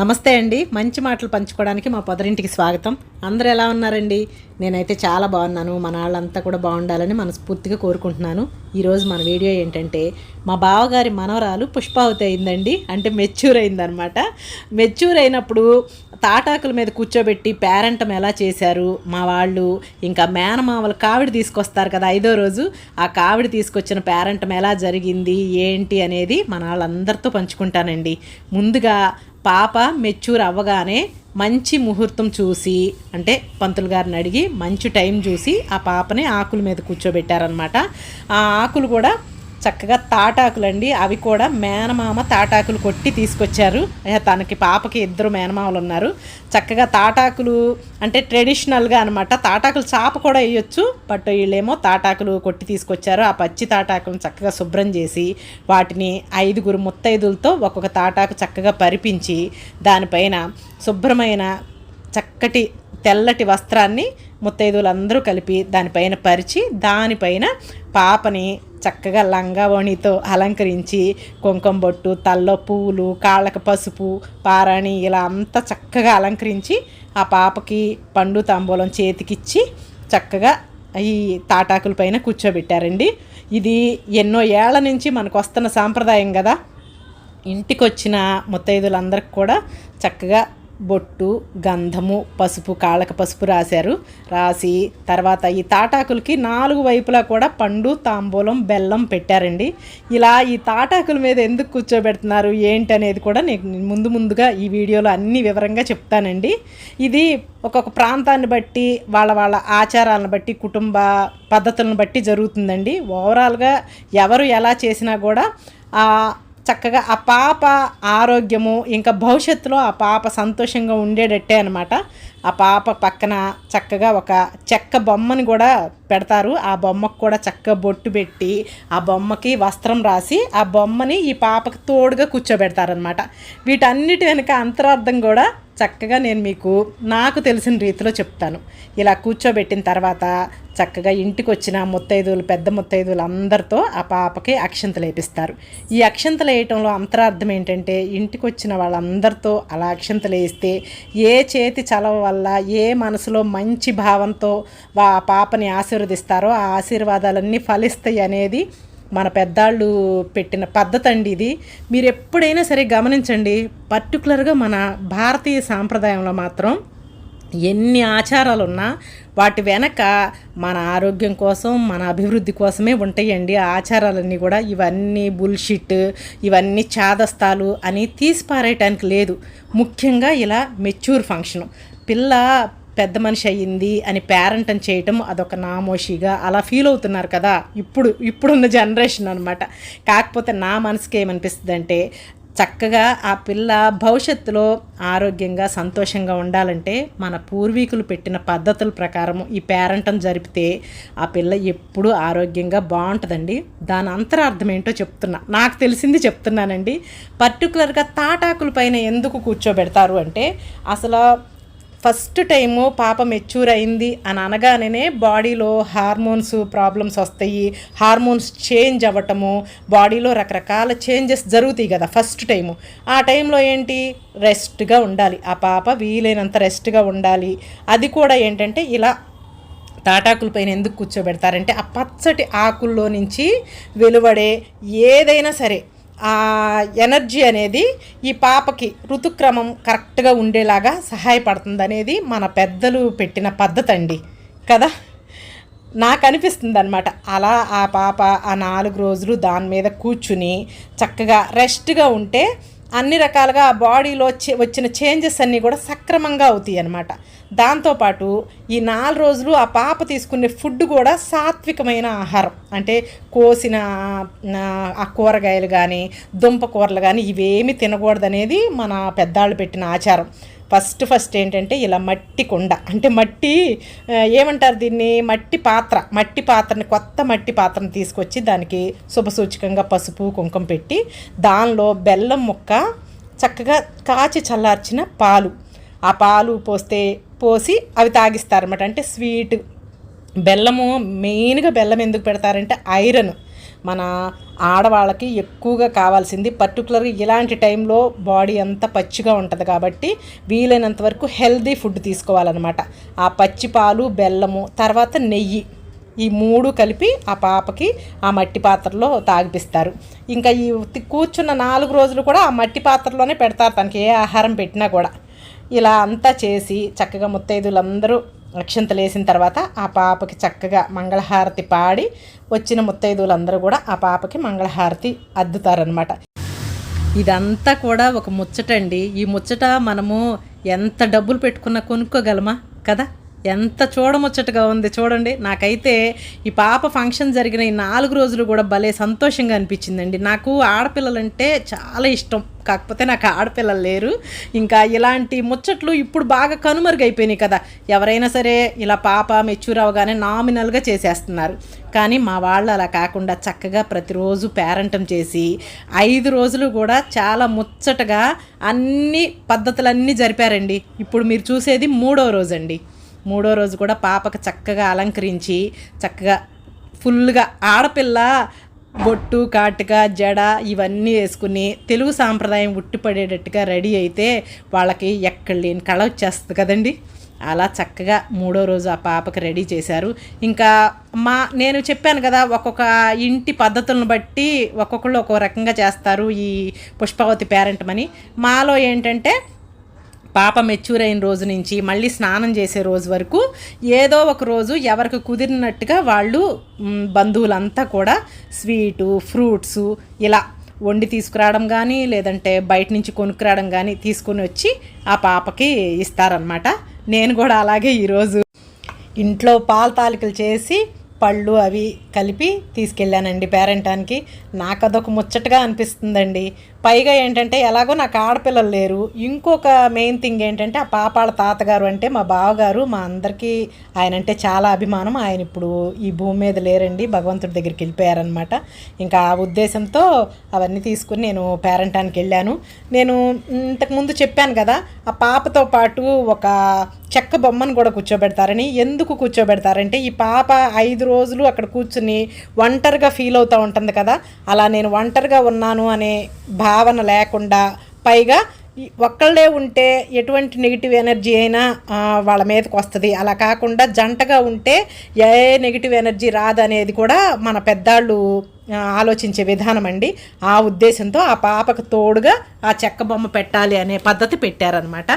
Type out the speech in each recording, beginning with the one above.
నమస్తే అండి. మంచి మాటలు పంచుకోవడానికి మా పొదరింటికి స్వాగతం. అందరూ ఎలా ఉన్నారండి? నేనైతే చాలా బాగున్నాను. మన వాళ్ళంతా కూడా బాగుండాలని మనస్ఫూర్తిగా కోరుకుంటున్నాను. ఈరోజు మన వీడియో ఏంటంటే మా బావగారి మనవరాలు పుష్పావతి అయిందండి. అంటే మెచ్యూర్ అయిందనమాట మెచ్యూర్ అయినప్పుడు తాటాకుల మీద కూర్చోబెట్టి పేరెంటం ఎలా చేశారు? మా వాళ్ళు ఇంకా మేనమామలు కావిడి తీసుకొస్తారు కదా ఐదో రోజు. ఆ కావిడి తీసుకొచ్చిన పేరెంటం ఎలా జరిగింది? ఏంటి అనేది మన వాళ్ళందరితో పంచుకుంటానండి. ముందుగా పాప మెచ్యూర్ అవ్వగానే మంచి ముహూర్తం చూసి అంటే పంతులు గారిని అడిగి మంచి టైం చూసి ఆ పాపని ఆకుల మీద కూర్చోబెట్టారనమాట ఆ ఆకులు కూడా చక్కగా తాటాకులు అండి అవి కూడా మేనమామ తాటాకులు కొట్టి తీసుకొచ్చారు. తనకి పాపకి ఇద్దరు మేనమామలు ఉన్నారు. చక్కగా తాటాకులు అంటే ట్రెడిషనల్గా అనమాట తాటాకులు చాప కూడా వేయొచ్చు బట్ వీళ్ళేమో తాటాకులు కొట్టి తీసుకొచ్చారు. ఆ పచ్చి తాటాకులను చక్కగా శుభ్రం చేసి వాటిని ఐదుగురు ముత్తైదులతో ఒక్కొక్క తాటాకు చక్కగా పరిపించి దానిపైన శుభ్రమైన చక్కటి తెల్లటి వస్త్రాన్ని ముత్తైదువులందరూ కలిపి దానిపైన పరిచి దానిపైన పాపని చక్కగా లంగావణితో అలంకరించి కుంకుమ బొట్టు తల్లో పువ్వులు కాళ్ళకు పసుపు పారాణి ఇలా అంతా చక్కగా అలంకరించి ఆ పాపకి పండు తాంబూలం చేతికిచ్చి చక్కగా ఈ తాటాకుల పైన కూర్చోబెట్టారండి. ఇది ఎన్నో ఏళ్ళ నుంచి మనకు వస్తున్న సాంప్రదాయం కదా. ఇంటికి వచ్చిన ముత్తైదులందరికి కూడా చక్కగా బొట్టు గంధము పసుపు కాళ్ళక పసుపు రాశారు. రాసి తర్వాత ఈ తాటాకులకి నాలుగు వైపులా కూడా పండు తాంబూలం బెల్లం పెట్టారండి. ఇలా ఈ తాటాకుల మీద ఎందుకు కూర్చోబెడుతున్నారు ఏంటి అనేది కూడా నేను ముందు ముందుగా ఈ వీడియోలో అన్ని వివరంగా చెప్తానండి. ఇది ఒక్కొక్క ప్రాంతాన్ని బట్టి వాళ్ళ వాళ్ళ ఆచారాలను బట్టి కుటుంబ పద్ధతులను బట్టి జరుగుతుందండి. ఓవరాల్గా ఎవరు ఎలా చేసినా కూడా ఆ చక్కగా ఆ పాప ఆరోగ్యము ఇంకా భవిష్యత్తులో ఆ పాప సంతోషంగా ఉండేటట్టే అనమాట ఆ పాప పక్కన చక్కగా ఒక చెక్క బొమ్మని కూడా పెడతారు. ఆ బొమ్మకు కూడా చక్కగా బొట్టు పెట్టి ఆ బొమ్మకి వస్త్రం రాసి ఆ బొమ్మని ఈ పాపకి తోడుగా కూర్చోబెడతారనమాట వీటన్నిటి వెనుక అంతరార్థం కూడా చక్కగా నేను మీకు నాకు తెలిసిన రీతిలో చెప్తాను. ఇలా కూర్చోబెట్టిన తర్వాత చక్కగా ఇంటికి వచ్చిన ముత్తైదువులు పెద్ద ముత్తైదువులు అందరితో ఆ పాపకి అక్షంతలు వేపిస్తారు. ఈ అక్షంతలు వేయటంలో అంతరార్థం ఏంటంటే ఇంటికి వచ్చిన వాళ్ళందరితో అలా అక్షంతలు వేస్తే ఏ చేతి చలవ వల్ల ఏ మనసులో మంచి భావంతో వా ఆ పాపని ఆశీర్వదిస్తారో ఆ ఆశీర్వాదాలన్నీ ఫలిస్తాయి అనేది మన పెద్దాళ్ళు పెట్టిన పద్ధతి అండి ఇది. మీరు ఎప్పుడైనా సరే గమనించండి పర్టికులర్గా మన భారతీయ సాంప్రదాయంలో మాత్రం ఎన్ని ఆచారాలు ఉన్నా వాటి వెనక మన ఆరోగ్యం కోసం మన అభివృద్ధి కోసమే ఉంటాయండి ఆ ఆచారాలన్నీ కూడా. ఇవన్నీ బుల్షిట్ ఇవన్నీ చాదస్తాలు అని తీసిపారేయటానికి లేదు. ముఖ్యంగా ఇలా మెచ్యూర్ ఫంక్షన్ పిల్ల పెద్ద మనిషి అయ్యింది అని పేరెంటం చేయటం అదొక నామోషిగా అలా ఫీల్ అవుతున్నారు కదా. ఇప్పుడు ఇప్పుడున్న జనరేషన్ అనమాట కాకపోతే నా మనసుకి ఏమనిపిస్తుంది అంటే చక్కగా ఆ పిల్ల భవిష్యత్తులో ఆరోగ్యంగా సంతోషంగా ఉండాలంటే మన పూర్వీకులు పెట్టిన పద్ధతుల ప్రకారం ఈ పేరెంటం జరిపితే ఆ పిల్ల ఎప్పుడూ ఆరోగ్యంగా బాగుంటుందండి. దాని అంతరార్థం ఏంటో చెప్తున్నా. నాకు తెలిసింది చెప్తున్నానండి. పర్టికులర్గా తాటాకుల పైన ఎందుకు కూర్చోబెడతారు అంటే అసలు ఫస్ట్ టైము పాప మెచ్యూర్ అయింది అని అనగానే బాడీలో హార్మోన్స్ ప్రాబ్లమ్స్ వస్తాయి. హార్మోన్స్ చేంజ్ అవ్వటము బాడీలో రకరకాల చేంజెస్ జరుగుతాయి కదా ఫస్ట్ టైము. ఆ టైంలో ఏంటి? రెస్ట్గా ఉండాలి. ఆ పాప వీలైనంత రెస్ట్గా ఉండాలి. అది కూడా ఏంటంటే ఇలా తాటాకుల పైన ఎందుకు కూర్చోబెడతారంటే ఆ పచ్చటి ఆకుల్లో నుంచి వెలువడే ఏదైనా సరే ఎనర్జీ అనేది ఈ పాపకి ఋతుక్రమం కరెక్ట్గా ఉండేలాగా సహాయపడుతుంది అనేది మన పెద్దలు పెట్టిన పద్ధతి అండి. కదా? నాకు అనిపిస్తుంది అనమాట అలా ఆ పాప ఆ నాలుగు రోజులు దాని మీద కూర్చుని చక్కగా రెస్ట్గా ఉంటే అన్ని రకాలుగా ఆ బాడీలో చే- వచ్చిన చేంజెస్ అన్నీ కూడా సక్రమంగా అవుతాయి అనమాట దాంతోపాటు ఈ నాలుగు రోజులు ఆ పాప తీసుకునే ఫుడ్ కూడా సాత్వికమైన ఆహారం. అంటే కోసిన ఆ, కూరగాయలు కానీ దుంప కూరలు కానీ ఇవేమి తినకూడదనేది మన పెద్దాళ్ళు పెట్టిన ఆచారం. ఫస్ట్ ఫస్ట్ ఏంటంటే ఇలా మట్టి కుండ. అంటే మట్టి ఏమంటారు దీన్ని? మట్టి పాత్ర. మట్టి పాత్రని కొత్త మట్టి పాత్రను తీసుకొచ్చి దానికి శుభసూచకంగా పసుపు కుంకుమ పెట్టి దానిలో బెల్లం ముక్క చక్కగా కాచి చల్లార్చిన పాలు. ఆ పాలు పోస్తే పోసి అవి తాగిస్తారన్నమాట. అంటే స్వీట్ బెల్లము మెయిన్గా బెల్లం ఎందుకు పెడతారంటే ఐరన్. మన ఆడవాళ్ళకి ఎక్కువగా కావాల్సింది పర్టికులర్గా ఇలాంటి టైంలో బాడీ అంతా పచ్చిగా ఉంటుంది కాబట్టి వీలైనంత వరకు హెల్దీ ఫుడ్ తీసుకోవాలన్నమాట. ఆ పచ్చి పాలు బెల్లము తర్వాత నెయ్యి ఈ మూడు కలిపి ఆ పాపకి ఆ మట్టి పాత్రలో తాగిపిస్తారు. ఇంకా ఈ కూర్చున్న నాలుగు రోజులు కూడా ఆ మట్టి పాత్రలోనే పెడతారు. తనకి ఏ ఆహారం పెట్టినా కూడా. ఇలా అంతా చేసి చక్కగా ముత్తైదులందరూ అక్షంతలు వేసిన తర్వాత ఆ పాపకి చక్కగా మంగళహారతి పాడి వచ్చిన ముత్తైదువులందరూ కూడా ఆ పాపకి మంగళహారతి అద్దుతారనమాట ఇదంతా కూడా ఒక ముచ్చటండి. ఈ ముచ్చట మనము ఎంత డబ్బులు పెట్టుకున్నా కొనుక్కోగలమా? కదా? ఎంత చూడముచ్చటగా ఉంది చూడండి. నాకైతే ఈ పాప ఫంక్షన్ జరిగిన ఈ నాలుగు రోజులు కూడా భలే సంతోషంగా అనిపించిందండి. నాకు ఆడపిల్లలంటే చాలా ఇష్టం. కాకపోతే నాకు ఆడపిల్లలు లేరు. ఇంకా ఇలాంటి ముచ్చట్లు ఇప్పుడు బాగా కనుమరుగైపోయినాయి కదా. ఎవరైనా సరే ఇలా పాప మెచ్యూర్ అవగానే నామినల్గా చేసేస్తున్నారు. కానీ మా వాళ్ళు అలా కాకుండా చక్కగా ప్రతిరోజు పేరంటం చేసి ఐదు రోజులు కూడా చాలా ముచ్చటగా అన్ని పద్ధతులన్నీ జరిపారండి. ఇప్పుడు మీరు చూసేది మూడో రోజు అండి మూడో రోజు కూడా పాపకు చక్కగా అలంకరించి చక్కగా ఫుల్గా ఆడపిల్ల బొట్టు కాటుక జడ ఇవన్నీ వేసుకుని తెలుగు సాంప్రదాయం ఉట్టిపడేటట్టుగా రెడీ అయితే వాళ్ళకి ఎక్కడ లేని కళ వచ్చేస్తుంది కదండి. అలా చక్కగా మూడో రోజు ఆ పాపకి రెడీ చేశారు. ఇంకా మా నేను చెప్పాను కదా ఒక్కొక్క ఇంటి పద్ధతులను బట్టి ఒక్కొక్కళ్ళు ఒక్కొక్క రకంగా చేస్తారు ఈ పుష్పవతి పేరెంట్ అని మాలో ఏంటంటే పాప మెచ్యూర్ అయిన రోజు నుంచి మళ్ళీ స్నానం చేసే రోజు వరకు ఏదో ఒక రోజు ఎవరికి కుదిరినట్టుగా వాళ్ళు బంధువులంతా కూడా స్వీటు ఫ్రూట్స్ ఇలా వండి తీసుకురావడం కానీ లేదంటే బయట నుంచి కొనుక్కురావడం కానీ తీసుకుని వచ్చి ఆ పాపకి ఇస్తారనమాట నేను కూడా అలాగే ఈరోజు ఇంట్లో పాల తాలికలు చేసి పళ్ళు అవి కలిపి తీసుకెళ్ళానండి పేరెంటానికి. నాకు అదొక ముచ్చటగా అనిపిస్తుందండి. పైగా ఏంటంటే ఎలాగో నాకు ఆడపిల్లలు లేరు. ఇంకొక మెయిన్ థింగ్ ఏంటంటే ఆ పాపాల తాతగారు అంటే మా బావగారు మా అందరికీ ఆయన అంటే చాలా అభిమానం. ఆయన ఇప్పుడు ఈ భూమి మీద లేరండి భగవంతుడి దగ్గరికి వెళ్ళిపోయారనమాట ఇంకా ఆ ఉద్దేశంతో అవన్నీ తీసుకుని నేను పేరెంటానికి వెళ్ళాను. నేను ఇంతకుముందు చెప్పాను కదా ఆ పాపతో పాటు ఒక చెక్క బొమ్మను కూడా కూర్చోబెడతారని. ఎందుకు కూర్చోబెడతారంటే ఈ పాప ఐదు రోజులు అక్కడ కూర్చుని ఒంటరిగా ఫీల్ అవుతూ ఉంటుంది కదా. అలా నేను ఒంటరిగా ఉన్నాను అనే భా భావన లేకుండా పైగా ఒక్కళ్ళే ఉంటే ఎటువంటి నెగిటివ్ ఎనర్జీ అయినా వాళ్ళ మీదకి వస్తుంది. అలా కాకుండా జంటగా ఉంటే ఏ నెగిటివ్ ఎనర్జీ రాదనేది కూడా మన పెద్దాళ్ళు ఆలోచించే విధానం అండి. ఆ ఉద్దేశంతో ఆ పాపకు తోడుగా ఆ చెక్క బొమ్మ పెట్టాలి అనే పద్ధతి పెట్టారనమాట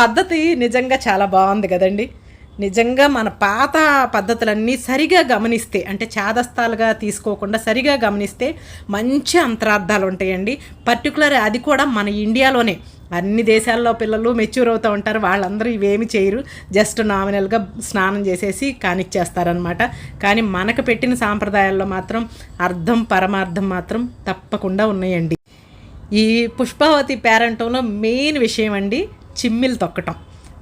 పద్ధతి నిజంగా చాలా బాగుంది కదండి. నిజంగా మన పాత పద్ధతులన్నీ సరిగా గమనిస్తే అంటే చాదస్తాలుగా తీసుకోకుండా సరిగా గమనిస్తే మంచి అంతరార్థాలు ఉంటాయండి. పర్టికులర్ అది కూడా మన ఇండియాలోనే. అన్ని దేశాల్లో పిల్లలు మెచ్యూర్ అవుతూ ఉంటారు. వాళ్ళందరూ ఇవేమి చేయరు. జస్ట్ నామినల్గా స్నానం చేసేసి కానిచ్చేస్తారనమాట కానీ మనకు పెట్టిన సాంప్రదాయాల్లో మాత్రం అర్థం పరమార్థం మాత్రం తప్పకుండా ఉన్నాయండి. ఈ పుష్పావతి పేరంటంలో మెయిన్ విషయం అండి చిమ్మిలు తొక్కటం.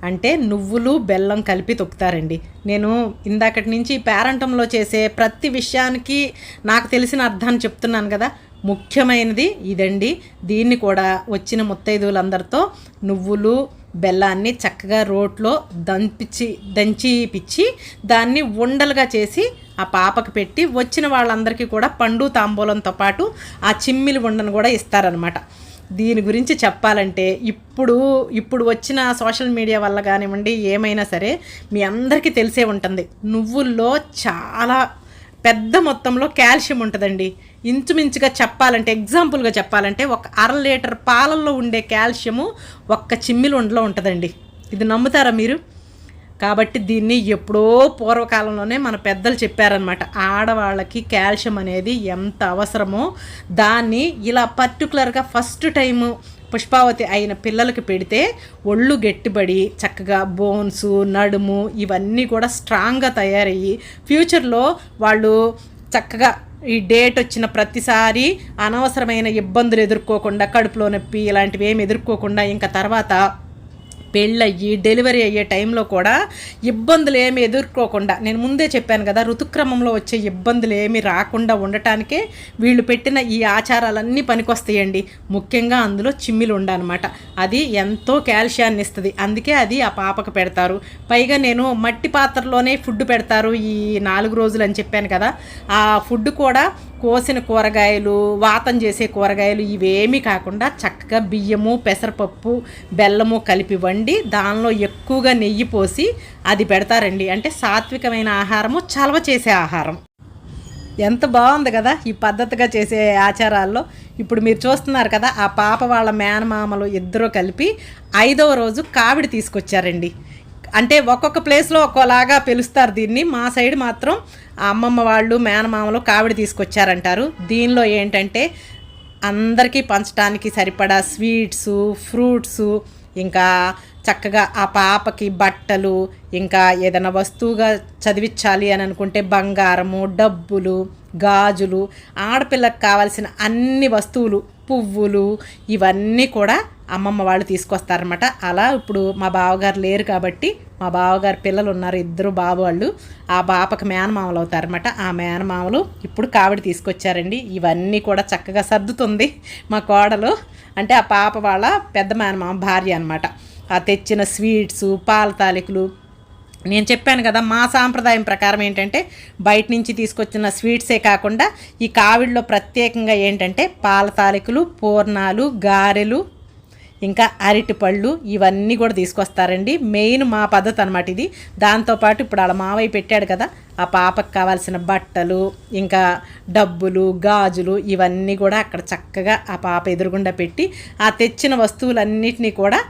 అంటే నువ్వులు బెల్లం కలిపి తొక్కుతారండి. నేను ఇందాకటి నుంచి పేరంటంలో చేసే ప్రతి విషయానికి నాకు తెలిసిన అర్థాన్ని చెప్తున్నాను కదా. ముఖ్యమైనది ఇదండి. దీన్ని కూడా వచ్చిన ముత్తైదువులందరితో నువ్వులు బెల్లాన్ని చక్కగా రోట్లో దంపించి దంచి పిచ్చి దాన్ని ఉండలుగా చేసి ఆ పాపకు పెట్టి వచ్చిన వాళ్ళందరికీ కూడా పండు తాంబూలంతో పాటు ఆ చిమ్మిలి ఉండను కూడా ఇస్తారనమాట దీని గురించి చెప్పాలంటే ఇప్పుడు ఇప్పుడు వచ్చిన సోషల్ మీడియా వల్ల కానివ్వండి ఏమైనా సరే మీ అందరికీ తెలిసే ఉంటుంది. నువ్వుల్లో చాలా పెద్ద మొత్తంలో కాల్షియం ఉంటుందండి. ఇంచుమించుగా చెప్పాలంటే ఎగ్జాంపుల్గా చెప్పాలంటే ఒక అర లీటర్ పాలల్లో ఉండే కాల్షియము ఒక్క చిమ్మిలుండలో ఉంటుందండి. ఇది నమ్ముతారా మీరు? కాబట్టి దీన్ని ఎప్పుడో పూర్వకాలంలోనే మన పెద్దలు చెప్పారనమాట ఆడవాళ్ళకి కాల్షియం అనేది ఎంత అవసరమో దాన్ని ఇలా పర్టికులర్గా ఫస్ట్ టైము పుష్పావతి అయిన పిల్లలకి పెడితే ఒళ్ళు గట్టిబడి చక్కగా బోన్స్ నడుము ఇవన్నీ కూడా స్ట్రాంగ్గా తయారయ్యి ఫ్యూచర్లో వాళ్ళు చక్కగా ఈ డేట్ వచ్చిన ప్రతిసారి అనవసరమైన ఇబ్బందులు ఎదుర్కోకుండా కడుపులో నొప్పి ఇలాంటివి ఏమి ఎదుర్కోకుండా ఇంకా తర్వాత పెళ్ళయ్యి డెలివరీ అయ్యే టైంలో కూడా ఇబ్బందులు ఏమి ఎదుర్కోకుండా నేను ముందే చెప్పాను కదా ఋతుక్రమంలో వచ్చే ఇబ్బందులు ఏమి రాకుండా ఉండటానికే వీళ్ళు పెట్టిన ఈ ఆచారాలన్నీ పనికొస్తాయండి. ముఖ్యంగా అందులో చిమ్మిలు ఉండనమాట. అది ఎంతో కాల్షియాన్ని ఇస్తుంది. అందుకే అది ఆ పాపకు పెడతారు. పైగా నేను మట్టి పాత్రలోనే ఫుడ్ పెడతారు ఈ నాలుగు రోజులు అని చెప్పాను కదా. ఆ ఫుడ్ కూడా కోసిన కూరగాయలు వాతం చేసే కూరగాయలు ఇవేమీ కాకుండా చక్కగా బియ్యము పెసరపప్పు బెల్లము కలిపి వండి దానిలో ఎక్కువగా నెయ్యి పోసి అది పెడతారండి. అంటే సాత్వికమైన ఆహారము చలవ చేసే ఆహారం. ఎంత బాగుంది కదా ఈ పద్ధతిగా చేసే ఆచారాల్లో. ఇప్పుడు మీరు చూస్తున్నారు కదా ఆ పాప వాళ్ళ మేనమామలు ఇద్దరూ కలిపి ఐదవ రోజు కావిడి తీసుకొచ్చారండి. అంటే ఒక్కొక్క ప్లేస్లో ఒక్కోలాగా పిలుస్తారు దీన్ని. మా సైడ్ మాత్రం అమ్మమ్మ వాళ్ళు మేనమామలు కావిడి తీసుకొచ్చారంటారు. దీనిలో ఏంటంటే అందరికీ పంచడానికి సరిపడా స్వీట్సు ఫ్రూట్సు ఇంకా చక్కగా ఆ పాపకి బట్టలు ఇంకా ఏదైనా వస్తువుగా చదివించాలి అని అనుకుంటే బంగారము డబ్బులు గాజులు ఆడపిల్లకు కావాల్సిన అన్ని వస్తువులు పువ్వులు ఇవన్నీ కూడా అమ్మమ్మ వాళ్ళు తీసుకొస్తారనమాట అలా ఇప్పుడు మా బావగారు లేరు కాబట్టి మా బావగారు పిల్లలు ఉన్నారు ఇద్దరు బాబు వాళ్ళు. ఆ బాపకు మేనమామలు అవుతారనమాట ఆ మేనమామలు ఇప్పుడు కావిడి తీసుకొచ్చారండి. ఇవన్నీ కూడా చక్కగా సర్దుతుంది మా కోడలు. అంటే ఆ పాప వాళ్ళ పెద్ద మేనమామ భార్య అనమాట ఆ తెచ్చిన స్వీట్స్ పాల తాలికలు. నేను చెప్పాను కదా మా సాంప్రదాయం ప్రకారం ఏంటంటే బయట నుంచి తీసుకొచ్చిన స్వీట్సే కాకుండా ఈ కావిడిలో ప్రత్యేకంగా ఏంటంటే పాల తాలికలు పూర్ణాలు గారెలు ఇంకా అరటిపళ్ళు ఇవన్నీ కూడా తీసుకొస్తారండి. మెయిన్ మా పద్ధతి అనమాట ఇది. దాంతోపాటు ఇప్పుడు వాళ్ళ మావయ్య పెట్టాడు కదా ఆ పాపకు కావాల్సిన బట్టలు ఇంకా డబ్బులు గాజులు ఇవన్నీ కూడా అక్కడ చక్కగా ఆ పాప ఎదురుగుండా పెట్టి ఆ తెచ్చిన వస్తువులన్నిటినీ కూడా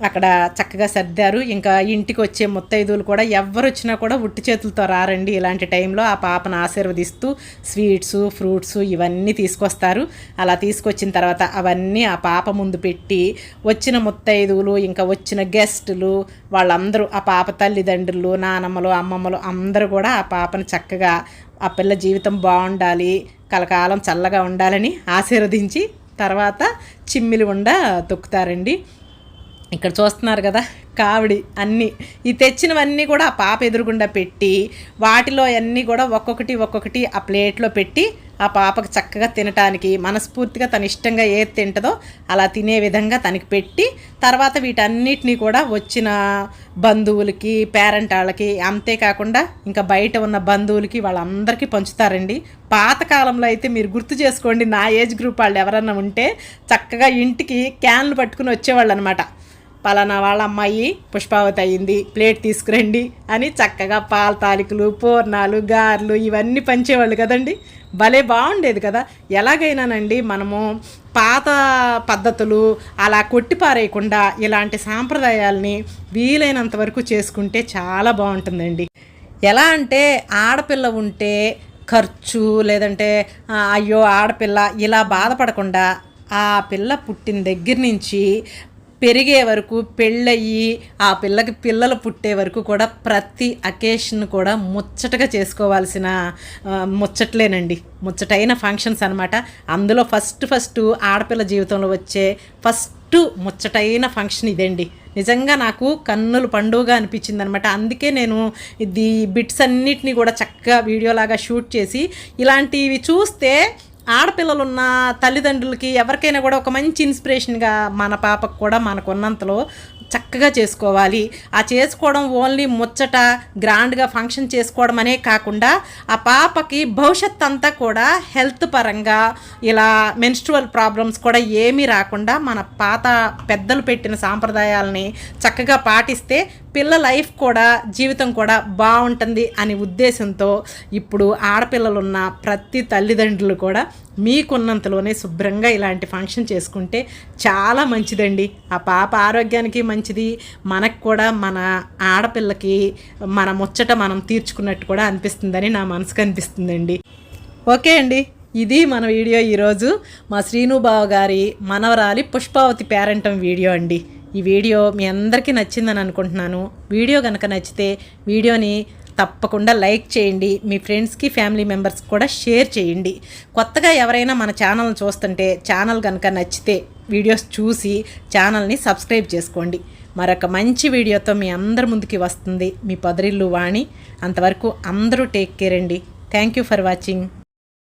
అక్కడ చక్కగా సర్దారు. ఇంకా ఇంటికి వచ్చే ముత్తైదువులు కూడా ఎవరు వచ్చినా కూడా ఉట్టి చేతులతో రారండి ఇలాంటి టైంలో ఆ పాపను ఆశీర్వదిస్తూ స్వీట్స్ ఫ్రూట్స్ ఇవన్నీ తీసుకొస్తారు. అలా తీసుకొచ్చిన తర్వాత అవన్నీ ఆ పాప ముందు పెట్టి వచ్చిన ముత్తైదువులు ఇంకా వచ్చిన గెస్టులు వాళ్ళందరూ ఆ పాప తల్లిదండ్రులు నానమ్మలు అమ్మమ్మలు అందరూ కూడా ఆ పాపను చక్కగా ఆ పిల్ల జీవితం బాగుండాలి కలకాలం చల్లగా ఉండాలని ఆశీర్వదించి తర్వాత చిమ్మిలి ఉండ తొక్కుతారండి. ఇక్కడ చూస్తున్నారు కదా కావిడి అన్నీ. ఈ తెచ్చినవన్నీ కూడా ఆ పాప ఎదురుగుండా పెట్టి వాటిలో అన్నీ కూడా ఒక్కొక్కటి ఒక్కొక్కటి ఆ ప్లేట్లో పెట్టి ఆ పాపకు చక్కగా తినటానికి మనస్ఫూర్తిగా తన ఇష్టంగా ఏది తింటుందో అలా తినే విధంగా తనకి పెట్టి తర్వాత వీటన్నిటినీ కూడా వచ్చిన బంధువులకి పేరెంట్ వాళ్ళకి అంతేకాకుండా ఇంకా బయట ఉన్న బంధువులకి వాళ్ళందరికీ పంచుతారండి. పాతకాలంలో అయితే మీరు గుర్తు చేసుకోండి నా ఏజ్ గ్రూప్ వాళ్ళు ఎవరన్నా ఉంటే చక్కగా ఇంటికి క్యాన్లు పట్టుకుని వచ్చేవాళ్ళు అనమాట పలానా వాళ్ళ అమ్మాయి పుష్పావతి అయింది ప్లేట్ తీసుకురండి అని చక్కగా పాల తాలికలు పూర్ణాలు గారెలు ఇవన్నీ పంచేవాళ్ళు కదండి. భలే బాగుండేది కదా. ఎలాగైనానండి మనము పాత పద్ధతులు అలా కొట్టిపారేయకుండా ఇలాంటి సాంప్రదాయాల్ని వీలైనంత వరకు చేసుకుంటే చాలా బాగుంటుందండి. ఎలా అంటే ఆడపిల్ల ఉంటే ఖర్చు లేదంటే అయ్యో ఆడపిల్ల ఇలా బాధపడకుండా ఆ పిల్ల పుట్టిన దగ్గర నుంచి పెరిగే వరకు పెళ్ళయ్యి ఆ పిల్లకి పిల్లలు పుట్టే వరకు కూడా ప్రతి అకేషన్ కూడా ముచ్చటగా చేసుకోవాల్సిన ముచ్చట్లేనండి. ముచ్చటైన ఫంక్షన్స్ అనమాట అందులో ఫస్ట్ ఫస్ట్ ఆడపిల్ల జీవితంలో వచ్చే ఫస్ట్ ముచ్చటైన ఫంక్షన్ ఇదండి. నిజంగా నాకు కన్నులు పండుగ అనిపించింది అనమాట అందుకే నేను ఇది బిట్స్ అన్నిటినీ కూడా చక్కగా వీడియోలాగా షూట్ చేసి ఇలాంటివి చూస్తే ఆడపిల్లలున్న తల్లిదండ్రులకి ఎవరికైనా కూడా ఒక మంచి ఇన్స్పిరేషన్గా మన పాపకు కూడా మనకున్నంతలో చక్కగా చేసుకోవాలి. ఆ చేసుకోవడం ఓన్లీ ముచ్చట గ్రాండ్గా ఫంక్షన్ చేసుకోవడం అనే కాకుండా ఆ పాపకి భవిష్యత్ అంతా కూడా హెల్త్ పరంగా ఇలా మెన్స్ట్రువల్ ప్రాబ్లమ్స్ కూడా ఏమీ రాకుండా మన పాత పెద్దలు పెట్టిన సాంప్రదాయాలని చక్కగా పాటిస్తే పిల్ల లైఫ్ కూడా జీవితం కూడా బాగుంటుంది అనే ఉద్దేశంతో ఇప్పుడు ఆడపిల్లలున్న ప్రతి తల్లిదండ్రులు కూడా మీకున్నంతలోనే శుభ్రంగా ఇలాంటి ఫంక్షన్ చేసుకుంటే చాలా మంచిదండి. ఆ పాప ఆరోగ్యానికి మంచి మంచిది. మనకు కూడా మన ఆడపిల్లకి మన ముచ్చట మనం తీర్చుకున్నట్టు కూడా అనిపిస్తుందని నా మనసుకు అనిపిస్తుందండి. ఓకే అండి. ఇది మన వీడియో ఈరోజు. మా శ్రీనుబావు గారి మనవరాలి పుష్పావతి పేరెంటం వీడియో అండి. ఈ వీడియో మీ అందరికీ నచ్చిందని అనుకుంటున్నాను. వీడియో కనుక నచ్చితే వీడియోని తప్పకుండా లైక్ చేయండి. మీ ఫ్రెండ్స్కి ఫ్యామిలీ మెంబర్స్కి కూడా షేర్ చేయండి. కొత్తగా ఎవరైనా మన ఛానల్ని చూస్తుంటే ఛానల్ కనుక నచ్చితే వీడియోస్ చూసి ఛానల్ని సబ్స్క్రైబ్ చేసుకోండి. మరొక మంచి వీడియోతో మీ అందరి ముందుకి వస్తుంది మీ పొదరిల్లు వాణి. అంతవరకు అందరూ టేక్ కేర్ అండి. Thank you for watching.